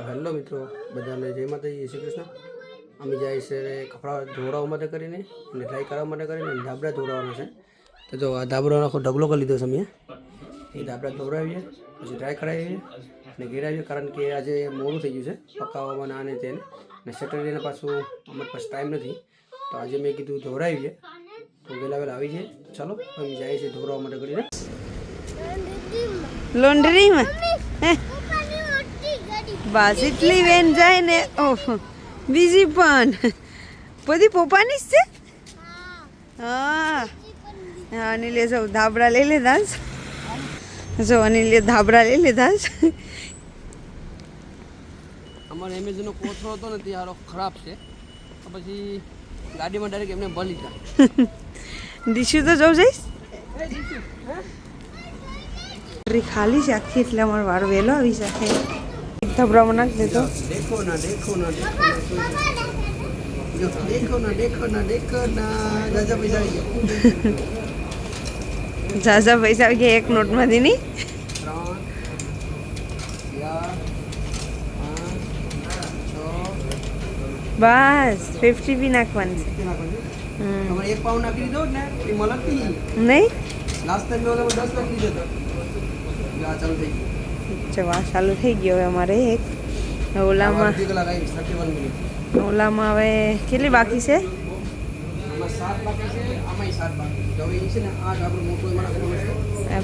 તો હેલો મિત્રો, બધાને જય માતાજી શ્રી કૃષ્ણ. અમે જાય છે કપડાં ધોવડાવવા માટે કરીને અને ડ્રાય કરવા માટે કરીને ધાબડા ધોવડાવવાના છે. તો જો આ ધાબડાનો આખો ઢગલો કરી લીધો છે અમે. એ ધાબડા ધોવડાવીએ, પછી ડ્રાય કરાવીએ અને ઘેરાવીએ કારણ કે આજે મોડું થઈ ગયું છે પકાવવામાં આને તેને અને સેટરડેને પાછું અમારી પાસે ટાઈમ નથી. તો આજે મેં કીધું ધોવડાવીએ. તો વહેલા વહેલા આવી જાય ચાલો, અમે જાય છે ધોવડાવવા માટે કરીને. લોન્ડરીમાં બસ એટલી વેન જાય ને ઓહ બીજી પણ. બધી પોપાની જ છે? હા. હા અનિલે જો ધાબળા લઈ લીધા છે. જો અનિલે ધાબળા લઈ લીધા છે. અમારે એમેઝોનનો કોથરો હતો ને તે હારો ખરાબ છે. પછી ગાડીમાં ડાયરેક્ટ એમને ભલી લીધા દીશુ તો જવું જઈશ. ખાલી છે આખી એટલે અમારો વારો વહેલો આવી શકે ધબરામાં નાખી દેજો દેખો ના દેખો ના દેખો ના દેખો ના. દેખો ના જાજા પૈસા આવી ગયા. જાજા પૈસા એક નોટમાંથી નહીં? બસ ફિફ્ટી બી નાખવાની એક પાઉન્ડ નાખી દીધો નહીં. લાસ્ટ નાખી દીધો જવા ચાલુ થઈ ગયો હવે અમારે એક. ઓલામાં ઓલામાં હવે કેટલી બાકી છે?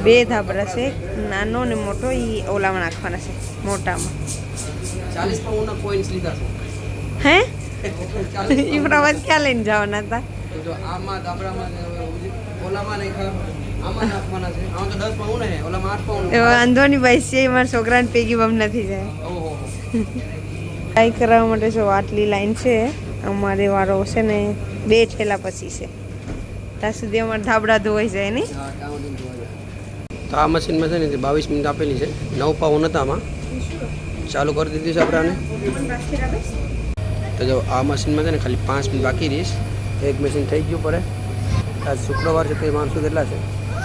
બે ધાબળા છે નાનો ને મોટો એ ઓલામાં નાખવાના છે મોટામાં. હે? એ પ્રવાસ ક્યાં લઈને જવાના હતા? ઓલામાં નાખ્યા વાંધો નહીં એ ભાઈ. છે મારા છોકરાને પેગી બમ નથી જાય. ટ્રાય કરાવવા માટે જો આટલી લાઈન છે. અમારે વારો છે ને બે ઠેલા પછી છે. ત્યાં સુધી અમારે ધાબડા ધોવાઈ જાય નહીં. તો આ મશીનમાં છે ને બાવીસ મિનિટ આપેલી છે. નવ પાઉન્ડ હતા આમાં. ચાલુ કરી દીધી છે આપણે તો જો આ મશીનમાં છે ને ખાલી પાંચ મિનિટ બાકી રહીશ એક મશીન થઈ ગયું પડે. આજ શુક્રવાર છે તો એ માણસો કેટલા છે?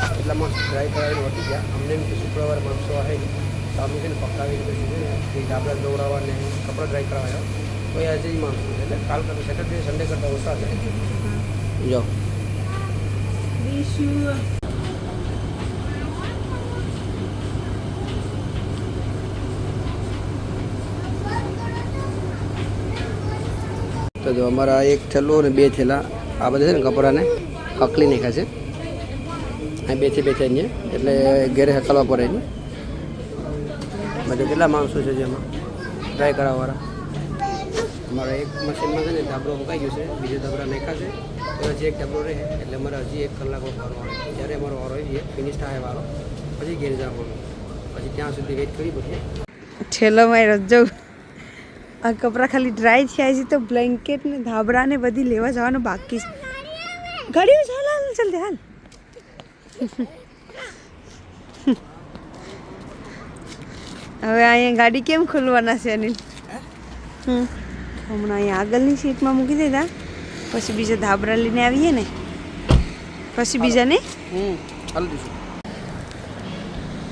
એટલા ડ્રાય કરાવીને વટી ગયા. અમને એમ કે શુક્રવાર માણસો આવે તો અમે છે ને પકાવીને પછી છે ને, એ દોડાવવાને કપડાં ડ્રાય કરાવ્યા તો એ આજે માણસો એટલે કાલ કરતા સેટરડે સન્ડે કરતાં ઓછા છે. જો. તો જો અમારા એક થેલો અને બે થેલા. આ બધા છે ને કપડાને હકલી નાખ્યા છે. અહીં બેથી બે થઈને એટલે ઘેરે હકાલવા પડે નહીં બધા કેટલા માણસો છે જેમાં? ટ્રાય કરાવવાળા અમારા એક મશીનમાં છે ને ધાબળો મુકાઈ ગયો છે. બીજો ધાબળા નાખ્યા છે. તો હજી એક ધાબળો રહે. એટલે અમારે હજી એક કલાક વારો આવે જ્યારે અમારો વારો આવી ફિનિશ થાય વારો, પછી ઘેર જવાનો. પછી ત્યાં સુધી વેઇટ કરી પછી. છેલ્લો મારી જવું આ કપડાં ખાલી ડ્રાય થયા છે, તો બ્લેન્કેટ ને ધાબળા ને બધી લેવા જવાનું બાકી છે. ગાડીઓ ચાલ, હાલ હાલ હવે અહીંયા ગાડી કેમ ખોલવાના છે અનિલ? હમ. હમણાં અહીંયા આગળની સીટમાં મૂકી દીધા. પછી બીજા ધાબરા લઈને આવીએ ને. પછી બીજાને?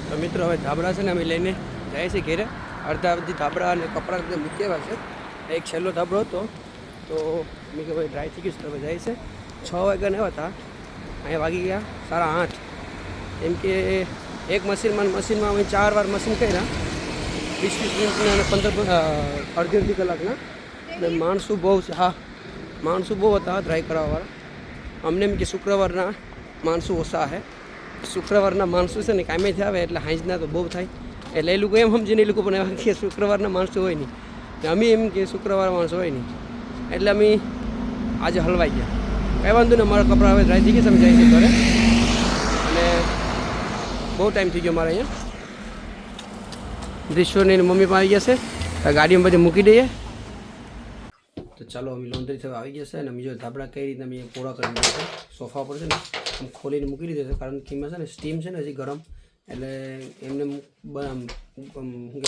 તો મિત્રો હવે ધાબરા છે ને અમે લઈને જાય છે ઘેરે. અડધા બધી ધાબરા અને કપડાં બધા મૂકી છે. એક છેલ્લો ધાબળો હતો. તો મેં કે ભાઈ ડ્રાય થઈ ગયું તો જાય છે. છ વાગ્યા આવ્યા હતા. અહીંયા વાગી ગયા, સાડા આઠ. એમ કે એક મશીનમાં મશીનમાં અમે ચાર વાર મશીન કર્યા. વીસ વીસ મિનિટના અને પંદર અડધી અડધી કલાકના. અને માણસો બહુ હા. માણસો બહુ હતા ડ્રાય કરાવવાવાળા. અમને એમ કે શુક્રવારના માણસો ઓછા છે. શુક્રવારના માણસો છે ને કામેથી આવે એટલે હાંજના તો બહુ થાય. એટલે એ લોકો એમ સમજીને એ લોકો પણ એવા કે શુક્રવારના માણસો હોય નહીં. અમે એમ કે શુક્રવાર માણસો હોય નહીં. એટલે અમે આજે હલવાઈ ગયા. કંઈ વાંધો નહીં અમારા કપડાં હવે ડ્રાય થઈ ગયા તમે જાય છે ઘરે. અને બહુ ટાઈમ થઈ ગયો મારે અહીંયા. દ્રિશ્વની મમ્મી પણ આવી ગયા છે ગાડીમાં બધી મૂકી દઈએ. તો ચાલો, અમે લોન્ડ્રી થવા આવી ગયા છે અને બીજો ધાબળા કઈ રીતે અમે પૂરા કરી દીધા છે. સોફા પર છે ને, આમ ખોલીને મૂકી દીધા છે, કારણ કે એમાં છે ને સ્ટીમ છે ને હજી ગરમ. એટલે એમને આમ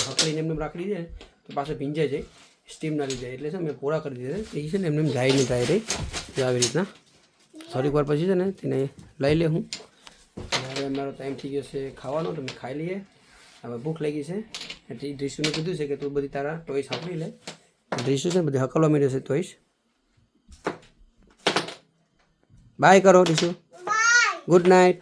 હકડીને એમને એમ રાખી દીધે ને, તો પાછો ભીંજાઈ જાય. સ્ટીમ ના લીધે. એટલે છે મેં પૂરા કરી દીધા એ છે ને એમને એમ જાય નહીં થાય રહી. આવી રીતના. થોડીક વાર પછી છે ને તેને લઈ લે હું. હવે અમારો ટાઈમ થઈ ગયો છે ખાવાનો તો મેં ખાઈ લઈએ. હવે ભૂખ લાગી છે. એટલે ડ્રીસુને કીધું છે કે તું બધી તારા ટોયસ સાંભળી લે. ડ્રીસુ છે ને બધી હકલવા માંડ્યો છે ટોઈસ બાય કરો ડીસુ ગુડ નાઇટ